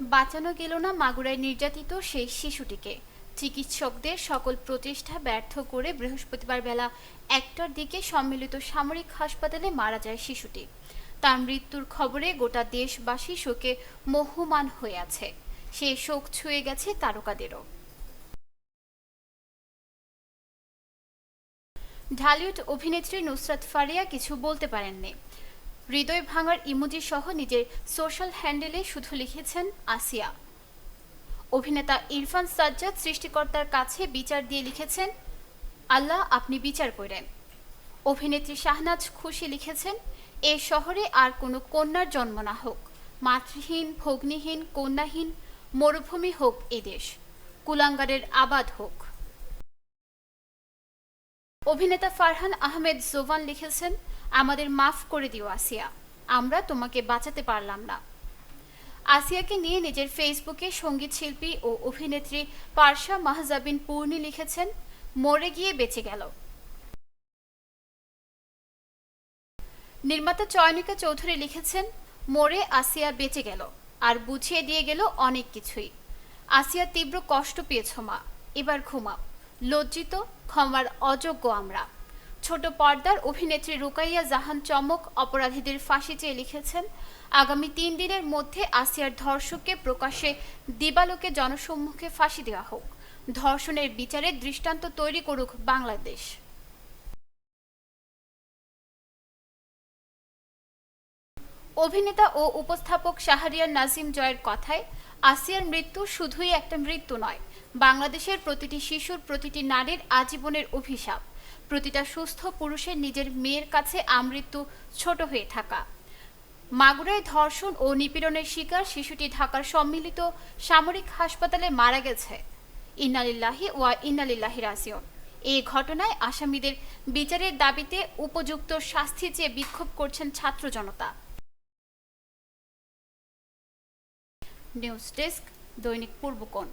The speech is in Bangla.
বাঁচানো গেল না মাগুরায় নির্যাতিত সেই শিশুটিকে। চিকিৎসকদের সকল প্রচেষ্টা ব্যর্থ করে বৃহস্পতিবার বেলা একটার দিকে সম্মিলিত সামরিক হাসপাতালে মারা যায় শিশুটি। তার মৃত্যুর খবরে গোটা দেশবাসী শোকে মোহমান হয়ে আছে। সে শোক ছুঁয়ে গেছে তারকাদেরও। ঢালিউড অভিনেত্রী নুসরাত ফারিয়া কিছু বলতে পারেননি। হৃদয় ভাঙার ইমোজি সহ নিজের সোশ্যাল হ্যান্ডেলে শুধু লিখেছেন আসিয়া। অভিনেতা ইরফান সাজ্জাদ সৃষ্টিকর্তার কাছে বিচার দিয়ে লিখেছেন, আল্লাহ আপনি বিচার করেন। অভিনেত্রী শাহনাজ খুশি লিখেছেন, এ শহরে আর কোনো কন্যার জন্ম না হোক। মাতৃহীন, ভগ্নিহীন, কন্যাহীন, মরুভূমি হোক এদেশ কুলাঙ্গারের আবাদ হোক। অভিনেতা ফারহান আহমেদ জোভান লিখেছেন আমাদের মাফ করে দিও, আসিয়া। আমরা তোমাকে বাঁচাতে পারলাম না। আসিয়াকে নিয়ে নিজের ফেসবুকে সংগীত শিল্পী ও অভিনেত্রী পার্শা মাহজাবিন পূর্ণি লিখেছেন, মরে গিয়ে বেঁচে গেল। নির্মাতা চয়নিকা চৌধুরী লিখেছেন, মরে আসিয়া বেঁচে গেল। আর বুঝিয়ে দিয়ে গেল অনেক কিছুই। আসিয়া তীব্র কষ্ট পেয়েছ মা, এবার ঘুমাও। লজ্জিত, ক্ষমার অযোগ্য আমরা। ছোট পর্দার অভিনেত্রী রুকাইয়া জাহান চমক অপরাধীদের ফাঁসি চেয়ে লিখেছেন, আগামী তিন দিনের মধ্যে আসিয়ার ধর্ষককে প্রকাশ্যে দিবালোকে জনসম্মুখে ফাঁসি দেওয়া হোক। ধর্ষণের বিচারে দৃষ্টান্ত তৈরি করুক বাংলাদেশ। অভিনেতা ও উপস্থাপক শাহরিয়ার নাজিম জয়ের কথায়, আসিয়ার মৃত্যু শুধুই একটা মৃত্যু নয়, বাংলাদেশের প্রতিটি শিশুর প্রতিটি নারীর আজীবনের অভিশাপ। প্রতিটা সুস্থ পুরুষের নিজের মেয়ের কাছে আমৃত্যু ছোট হয়ে থাকা। মাগুরায় ধর্ষণ ও নিপীড়নের শিকার শিশুটি ঢাকার সম্মিলিত সামরিক হাসপাতালে মারা গেছে। ইন্নালিল্লাহি ওয়া ইন্নালিল্লাহি রাজিউন। এই ঘটনায় আসামিদের বিচারের দাবিতে উপযুক্ত শাস্তি চেয়ে বিক্ষোভ করছেন ছাত্র জনতা। নিউজ ডেস্ক দৈনিক পূর্বকোণ।